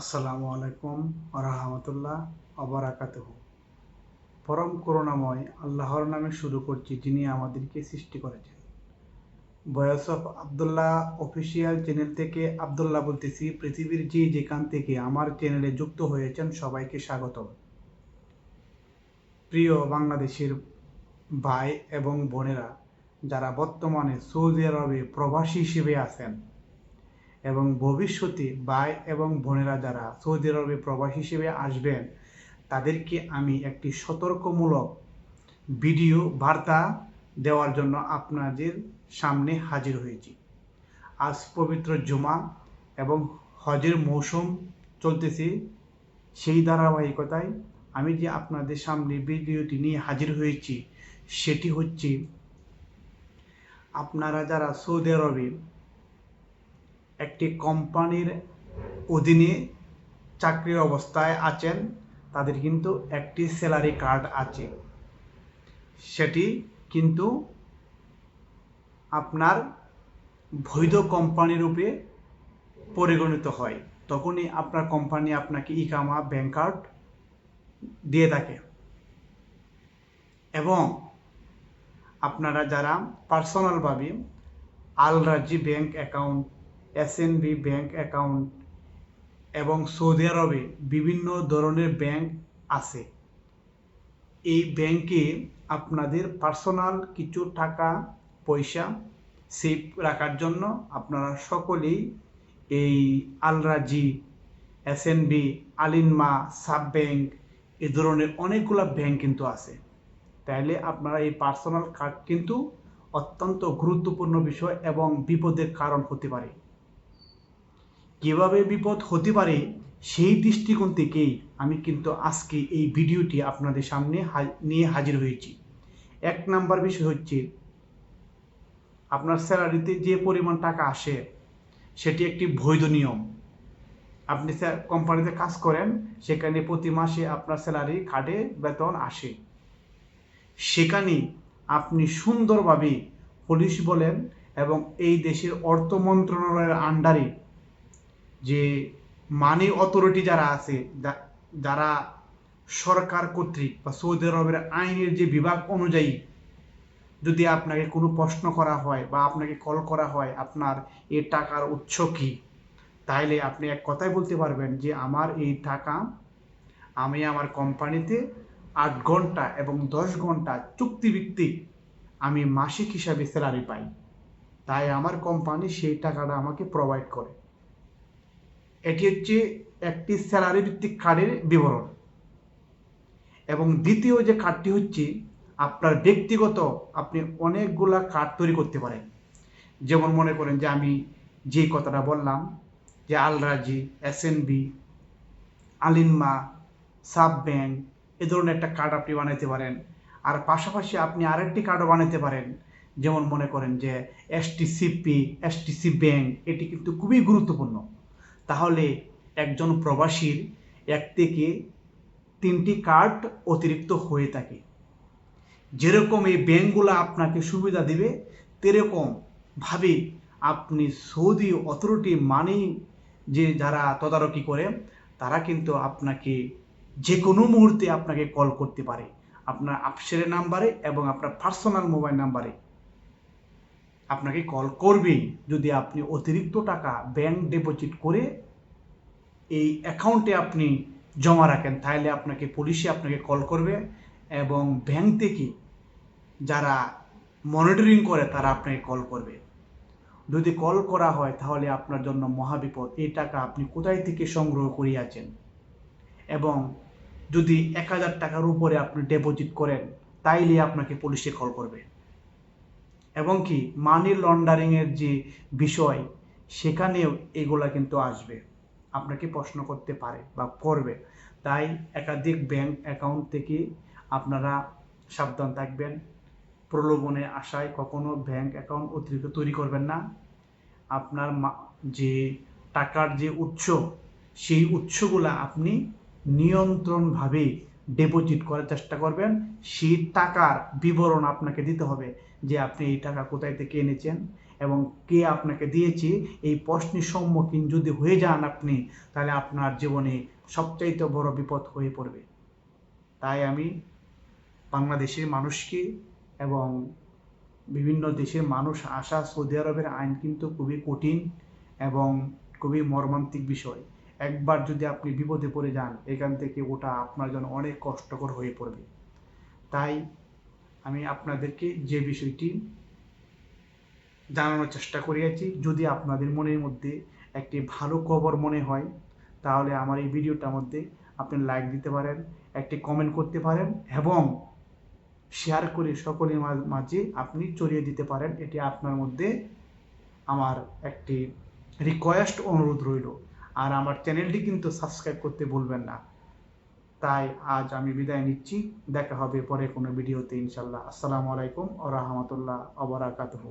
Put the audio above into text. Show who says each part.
Speaker 1: আসসালামু আলাইকুম রহমতুল্লাহ অবরাকাতহ পরম করুণাময় আল্লাহর নামে শুরু করছি যিনি আমাদেরকে সৃষ্টি করেছেন। বয়স অফ আবদুল্লাহ অফিসিয়াল চ্যানেল থেকে আবদুল্লাহ বলতেছি, পৃথিবীর যে যেখান থেকে আমার চ্যানেলে যুক্ত হয়েছেন, সবাইকে স্বাগত প্রিয় বাংলাদেশের ভাই এবং বোনেরা, যারা বর্তমানে সৌদি আরবে প্রবাসী হিসেবে আছেন এবং ভবিষ্যতে ভাই এবং বোনেরা যারা সৌদি আরবে প্রবাসী হিসেবে আসবেন, তাদেরকে আমি একটি সতর্কমূলক ভিডিও বার্তা দেওয়ার জন্য আপনাদের সামনে হাজির হয়েছি। আজ পবিত্র জুমা এবং হজের মৌসুম চলতেছে, সেই ধারাবাহিকতায় আমি যে আপনাদের সামনে ভিডিওটি নিয়ে হাজির হয়েছি, সেটি হচ্ছে আপনারা যারা সৌদি আরবে একটি কোম্পানির অধীনে চাকরির অবস্থায় আছেন, তাদের কিন্তু একটি স্যালারি কার্ড আছে। সেটি কিন্তু আপনার বৈধ কোম্পানি রূপে পরিগণিত হয়। তখনই আপনার কোম্পানি আপনাকে ইকামা ব্যাংক কার্ড দিয়ে থাকে। এবং আপনারা যারা পার্সোনালভাবে Al Rajhi bank account SNB bank account এবং সৌদি আরবে বিভিন্ন ধরনের ব্যাংক আছে। এই ব্যাংকে আপনাদের পার্সোনাল কিছু টাকা, পয়সা সেভ রাখার জন্য আপনারা সকলেই এই Al Rajhi SNB Alinma SAB bank এ ধরনের অনেকগুলো ব্যাংক কিন্তু আছে। তাইলে আপনারা এই পার্সোনাল কার্ড কিন্তু অত্যন্ত গুরুত্বপূর্ণ বিষয় এবং বিপদের কারণ হতে পারে। কীভাবে বিপদ হতে পারে, সেই দৃষ্টিকোণ থেকেই আমি কিন্তু আজকে এই ভিডিওটি আপনাদের সামনে নিয়ে হাজির হয়েছি। এক নাম্বার বিষয় হচ্ছে, আপনার স্যালারিতে যে পরিমাণ টাকা আসে, সেটি একটি বৈধ নিয়ম। আপনি স্যার কোম্পানিতে কাজ করেন, সেখানে প্রতি মাসে আপনার স্যালারি কার্ডে বেতন আসে। সেখানে আপনি সুন্দরভাবে পুলিশ বলেন এবং এই দেশের অর্থ মন্ত্রণালয়ের আন্ডারে যে মানি অথরিটি যারা আছে যারা সরকার কর্তৃক বা সৌদি আরবের আইনের যে বিভাগ অনুযায়ী যদি আপনাকে কোনো প্রশ্ন করা হয় বা আপনাকে কল করা হয়, আপনার এ টাকার উৎস কী? তাইলে আপনি এক কথাই বলতে পারবেন যে, আমার এই টাকা আমি আমার কোম্পানিতে আট ঘণ্টা এবং দশ ঘণ্টা চুক্তিভিত্তিক আমি মাসিক হিসাবে স্যালারি পাই। তাই আমার কোম্পানি সেই টাকাটা আমাকে প্রোভাইড করে। এটি হচ্ছে একটি স্যালারি ভিত্তিক কার্ডের বিবরণ। এবং দ্বিতীয় যে কার্ডটি হচ্ছে, আপনার ব্যক্তিগত আপনি অনেকগুলা কার্ড তৈরি করতে পারেন। যেমন মনে করেন যে আমি যে কথাটা বললাম, যে Al Rajhi S N B Alinma SAB bank এ ধরনের একটা কার্ড আপনি বানাইতে পারেন। আর পাশাপাশি আপনি আরেকটি কার্ডও বানাইতে পারেন। যেমন মনে করেন যে এসটিসিপি এসটিসি ব্যাংক এটি কিন্তু খুবই গুরুত্বপূর্ণ। তাহলে একজন প্রবাসীর এক থেকে তিনটি কার্ড অতিরিক্ত হয়ে থাকে। যেরকম এই ব্যাংকগুলো আপনাকে সুবিধা দিবে তেরকমভাবে আপনি সৌদি অথরিটি মানি যে যারা তদারকি করে, তারা কিন্তু আপনাকে যে কোনো মুহূর্তে আপনাকে কল করতে পারে। আপনার আপসের নাম্বারে এবং আপনার পার্সোনাল মোবাইল নাম্বারে। আপনাকে কল করবেই। যদি আপনি অতিরিক্ত টাকা ব্যাংক ডিপোজিট করে এই অ্যাকাউন্টে আপনি জমা রাখেন, তাহলে আপনাকে পুলিশে আপনাকে কল করবে এবং ব্যাংক থেকে যারা মনিটরিং করে, তারা আপনাকে কল করবে। যদি কল করা হয়, তাহলে আপনার জন্য মহাবিপদ। এই টাকা আপনি কোথায় থেকে সংগ্রহ করিয়াছেন? এবং যদি এক হাজার টাকার উপরে আপনি ডিপোজিট করেন তাইলে আপনাকে পুলিশে কল করবে। এবং কি মানি লন্ডারিংয়ের যে বিষয়, সেখানেও এগুলা কিন্তু আসবে। আপনাকে প্রশ্ন করতে পারে বা করবে। তাই একাধিক ব্যাংক অ্যাকাউন্ট থেকে আপনারা সাবধান থাকবেন। প্রলোভনে আশায় কখনো ব্যাংক অ্যাকাউন্ট অতিরিক্ত তৈরি করবেন না। আপনার যে টাকার যে উৎস, সেই উৎসগুলো আপনি নিয়ন্ত্রণভাবে ডিপোজিট করার চেষ্টা করবেন। সেই টাকার বিবরণ আপনাকে দিতে হবে যে আপনি এই টাকা কোথায় থেকে এনেছেন এবং কে আপনাকে দিয়েছে। এই প্রশ্নের সম্মুখীন যদি হয়ে যান আপনি, তাহলে আপনার জীবনে সবচাইতে বড় বিপদ হয়ে পড়বে। তাই আমি বাংলাদেশের মানুষকে এবং বিভিন্ন দেশের মানুষ আসা সৌদি আরবের আইন কিন্তু খুবই কঠিন এবং খুবই মর্মান্তিক বিষয়। একবার যদি আপনি বিপদে পড়ে যান, এখান থেকে ওটা আপনার জন্য অনেক কষ্টকর হয়ে পড়বে। তাই আমি আপনাদেরকে যে বিষয়টি জানানোর চেষ্টা করিয়াছি, যদি আপনাদের মনের মধ্যে একটি ভালো খবর মনে হয়, তাহলে আমার এই ভিডিওটার মধ্যে আপনি লাইক দিতে পারেন, একটি কমেন্ট করতে পারেন এবং শেয়ার করে সকলের মাঝে আপনি চড়িয়ে দিতে পারেন। এটি আপনার মধ্যে আমার একটি রিকোয়েস্ট অনুরোধ রইল। আর আমার চ্যানেলটি কিন্তু সাবস্ক্রাইব করতে ভুলবেন না। তাই আজ আমি বিদায় নিচ্ছি। দেখা হবে পরে কোনো ভিডিওতে ইনশাল্লাহ। আসসালামু আলাইকুম ও রহমতুল্লাহ অবরাকাতহ